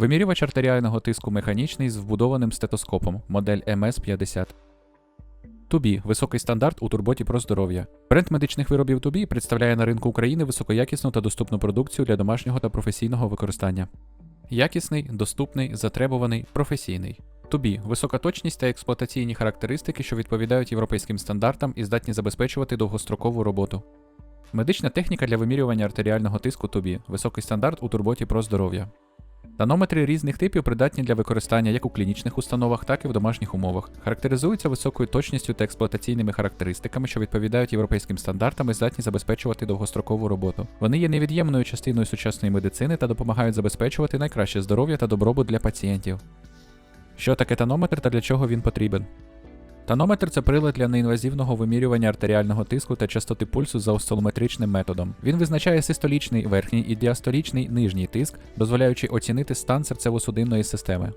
Вимірювач артеріального тиску механічний з вбудованим стетоскопом, модель MS50. Тубі високий стандарт у турботі про здоров'я. Бренд медичних виробів Тубі представляє на ринку України високоякісну та доступну продукцію для домашнього та професійного використання. Якісний, доступний, затребуваний, професійний. Тубі висока точність та експлуатаційні характеристики, що відповідають європейським стандартам і здатні забезпечувати довгострокову роботу. Медична техніка для вимірювання артеріального тиску Тубі високий стандарт у турботі про здоров'я. Танометри різних типів придатні для використання як у клінічних установах, так і в домашніх умовах. Характеризуються високою точністю та експлуатаційними характеристиками, що відповідають європейським стандартам і здатні забезпечувати довгострокову роботу. Вони є невід'ємною частиною сучасної медицини та допомагають забезпечувати найкраще здоров'я та добробут для пацієнтів. Що таке танометр та для чого він потрібен? Танометр це прилад для неінвазивного вимірювання артеріального тиску та частоти пульсу за осцилометричним методом. Він визначає систолічний верхній і діастолічний нижній тиск, дозволяючи оцінити стан серцево-судинної системи.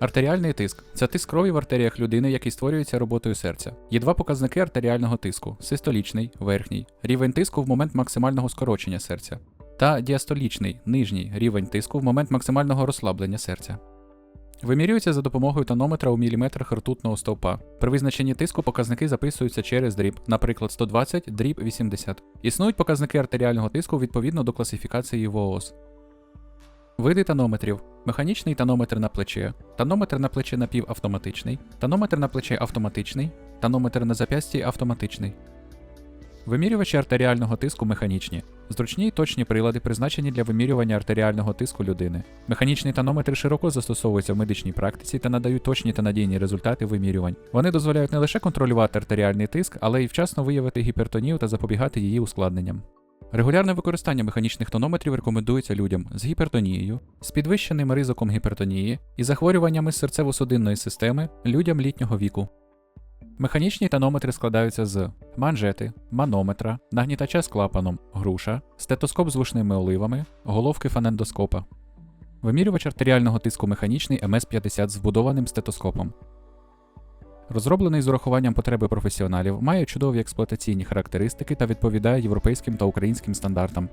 Артеріальний тиск це тиск крові в артеріях людини, який створюється роботою серця. Є два показники артеріального тиску: систолічний верхній, рівень тиску в момент максимального скорочення серця, та діастолічний нижній рівень тиску в момент максимального розслаблення серця. Вимірюється за допомогою тонометра у міліметрах ртутного стовпа. При визначенні тиску показники записуються через дріб, наприклад, 120 дріб 80. Існують показники артеріального тиску відповідно до класифікації ВООЗ. Види танометрів: механічний танометр на плече, танометр на плече напівавтоматичний, танометр на плече автоматичний, танометр на зап'ясті автоматичний. Вимірювачі артеріального тиску механічні. Зручні й точні прилади призначені для вимірювання артеріального тиску людини. Механічні танометри широко застосовуються в медичній практиці та надають точні та надійні результати вимірювань. Вони дозволяють не лише контролювати артеріальний тиск, але й вчасно виявити гіпертонію та запобігати її ускладненням. Регулярне використання механічних тонометрів рекомендується людям з гіпертонією, з підвищеним ризиком гіпертонії і захворюваннями серцево-судинної системи людям літнього віку. Механічні танометри складаються з манжети, манометра, нагнітача з клапаном, груша, стетоскоп з вушними оливами, головки фонендоскопа. Вимірювач артеріального тиску механічний МС-50 з вбудованим стетоскопом. Розроблений з урахуванням потреби професіоналів, має чудові експлуатаційні характеристики та відповідає європейським та українським стандартам.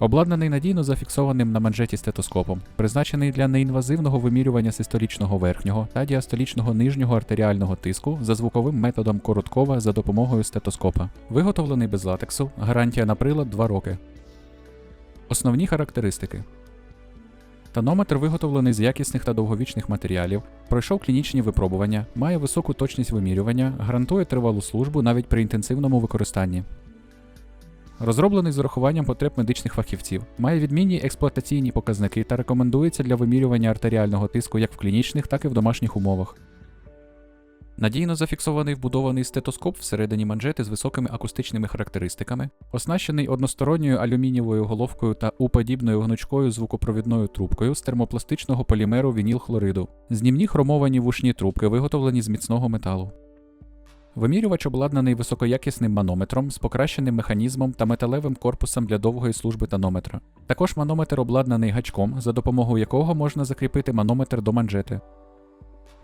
Обладнаний надійно зафіксованим на манжеті стетоскопом, призначений для неінвазивного вимірювання систолічного верхнього та діастолічного нижнього артеріального тиску за звуковим методом Короткова за допомогою стетоскопа. Виготовлений без латексу, гарантія на прилад 2 роки. Основні характеристики. Танометр виготовлений з якісних та довговічних матеріалів, пройшов клінічні випробування, має високу точність вимірювання, гарантує тривалу службу навіть при інтенсивному використанні. Розроблений з урахуванням потреб медичних фахівців, має відмінні експлуатаційні показники та рекомендується для вимірювання артеріального тиску як в клінічних, так і в домашніх умовах. Надійно зафіксований вбудований стетоскоп всередині манжети з високими акустичними характеристиками, оснащений односторонньою алюмінієвою головкою та уподібною гнучкою звукопровідною трубкою з термопластичного полімеру вінілхлориду. Знімні хромовані вушні трубки виготовлені з міцного металу. Вимірювач обладнаний високоякісним манометром з покращеним механізмом та металевим корпусом для довгої служби танометра. Також манометр обладнаний гачком, за допомогою якого можна закріпити манометр до манжети.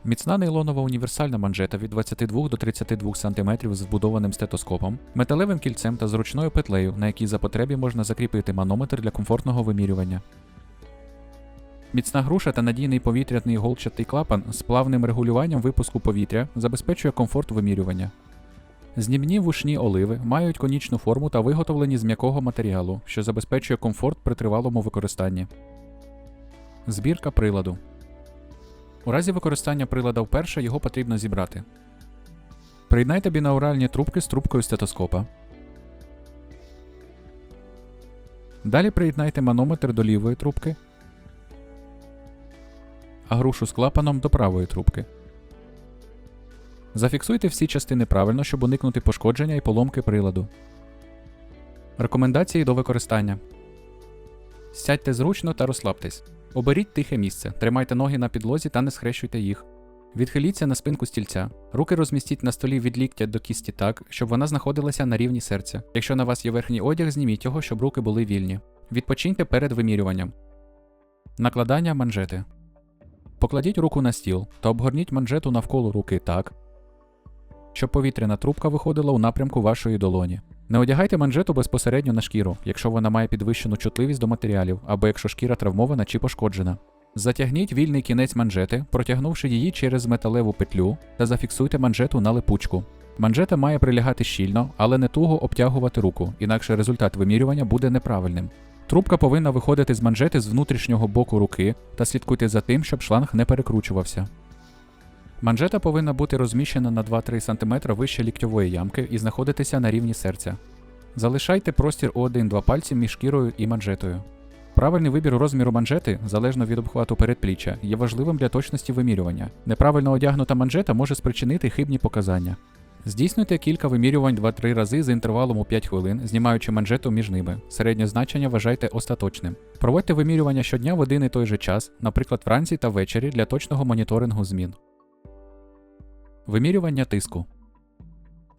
Міцна нейлонова універсальна манжета від 22 до 32 см з вбудованим стетоскопом, металевим кільцем та зручною петлею, на якій за потребі можна закріпити манометр для комфортного вимірювання. Міцна груша та надійний повітряний голчатий клапан з плавним регулюванням випуску повітря забезпечує комфорт вимірювання. Знімні вушні оливи мають конічну форму та виготовлені з м'якого матеріалу, що забезпечує комфорт при тривалому використанні. Збірка приладу. У разі використання прилада вперше його потрібно зібрати. Приєднайте бінауральні трубки з трубкою стетоскопа. Далі приєднайте манометр до лівої трубки, а грушу з клапаном до правої трубки. Зафіксуйте всі частини правильно, щоб уникнути пошкодження і поломки приладу. Рекомендації до використання. Сядьте зручно та розслабтесь. Оберіть тихе місце, тримайте ноги на підлозі та не схрещуйте їх. Відхиліться на спинку стільця. Руки розмістіть на столі від ліктя до кісті так, щоб вона знаходилася на рівні серця. Якщо на вас є верхній одяг, зніміть його, щоб руки були вільні. Відпочиньте перед вимірюванням. Накладання манжети. Покладіть руку на стіл та обгорніть манжету навколо руки так, щоб повітряна трубка виходила у напрямку вашої долоні. Не одягайте манжету безпосередньо на шкіру, якщо вона має підвищену чутливість до матеріалів або якщо шкіра травмована чи пошкоджена. Затягніть вільний кінець манжети, протягнувши її через металеву петлю та зафіксуйте манжету на липучку. Манжета має прилягати щільно, але не туго обтягувати руку, інакше результат вимірювання буде неправильним. Трубка повинна виходити з манжети з внутрішнього боку руки та слідкуйте за тим, щоб шланг не перекручувався. Манжета повинна бути розміщена на 2-3 см вище ліктьової ямки і знаходитися на рівні серця. Залишайте простір у 1-2 пальці між шкірою і манжетою. Правильний вибір розміру манжети, залежно від обхвату передпліччя, є важливим для точності вимірювання. Неправильно одягнута манжета може спричинити хибні показання. Здійснюйте кілька вимірювань 2-3 рази з інтервалом у 5 хвилин, знімаючи манжету між ними. Середнє значення вважайте остаточним. Проводьте вимірювання щодня в один і той же час, наприклад, вранці та ввечері для точного моніторингу змін. Вимірювання тиску.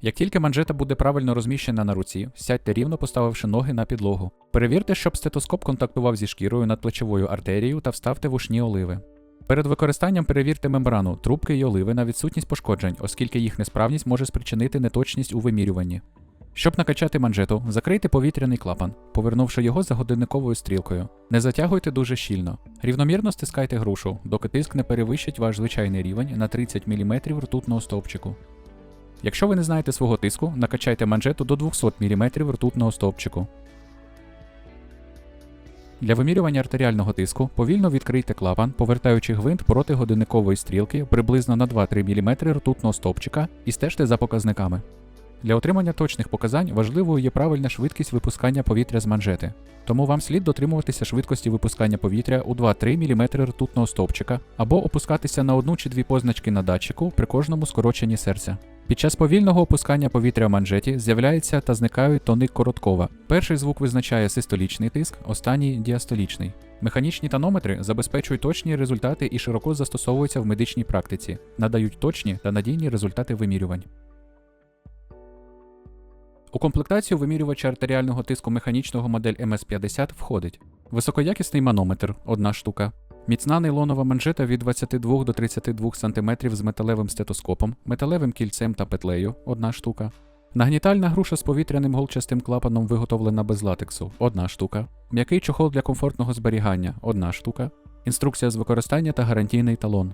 Як тільки манжета буде правильно розміщена на руці, сядьте рівно поставивши ноги на підлогу. Перевірте, щоб стетоскоп контактував зі шкірою над плечовою артерією та вставте вушні оливи. Перед використанням перевірте мембрану, трубки й оливи на відсутність пошкоджень, оскільки їх несправність може спричинити неточність у вимірюванні. Щоб накачати манжету, закрийте повітряний клапан, повернувши його за годинниковою стрілкою. Не затягуйте дуже щільно. Рівномірно стискайте грушу, доки тиск не перевищить ваш звичайний рівень на 30 мм ртутного стовпчику. Якщо ви не знаєте свого тиску, накачайте манжету до 200 мм ртутного стовпчику. Для вимірювання артеріального тиску повільно відкрийте клапан, повертаючи гвинт проти годинникової стрілки приблизно на 2-3 мм ртутного стовпчика і стежте за показниками. Для отримання точних показань важливою є правильна швидкість випускання повітря з манжети. Тому вам слід дотримуватися швидкості випускання повітря у 2-3 мм ртутного стовпчика або опускатися на одну чи дві позначки на датчику при кожному скороченні серця. Під час повільного опускання повітря в манжеті з'являються та зникають тони короткова. Перший звук визначає систолічний тиск, останній діастолічний. Механічні тонометри забезпечують точні результати і широко застосовуються в медичній практиці, надають точні та надійні результати вимірювань. У комплектацію вимірювача артеріального тиску механічного модель MS50 входить високоякісний манометр 1 штука, міцна нейлонова манжета від 22 до 32 см з металевим стетоскопом, металевим кільцем та петлею одна штука, нагнітальна груша з повітряним голчастим клапаном виготовлена без латексу одна штука, м'який чохол для комфортного зберігання одна штука, інструкція з використання та гарантійний талон.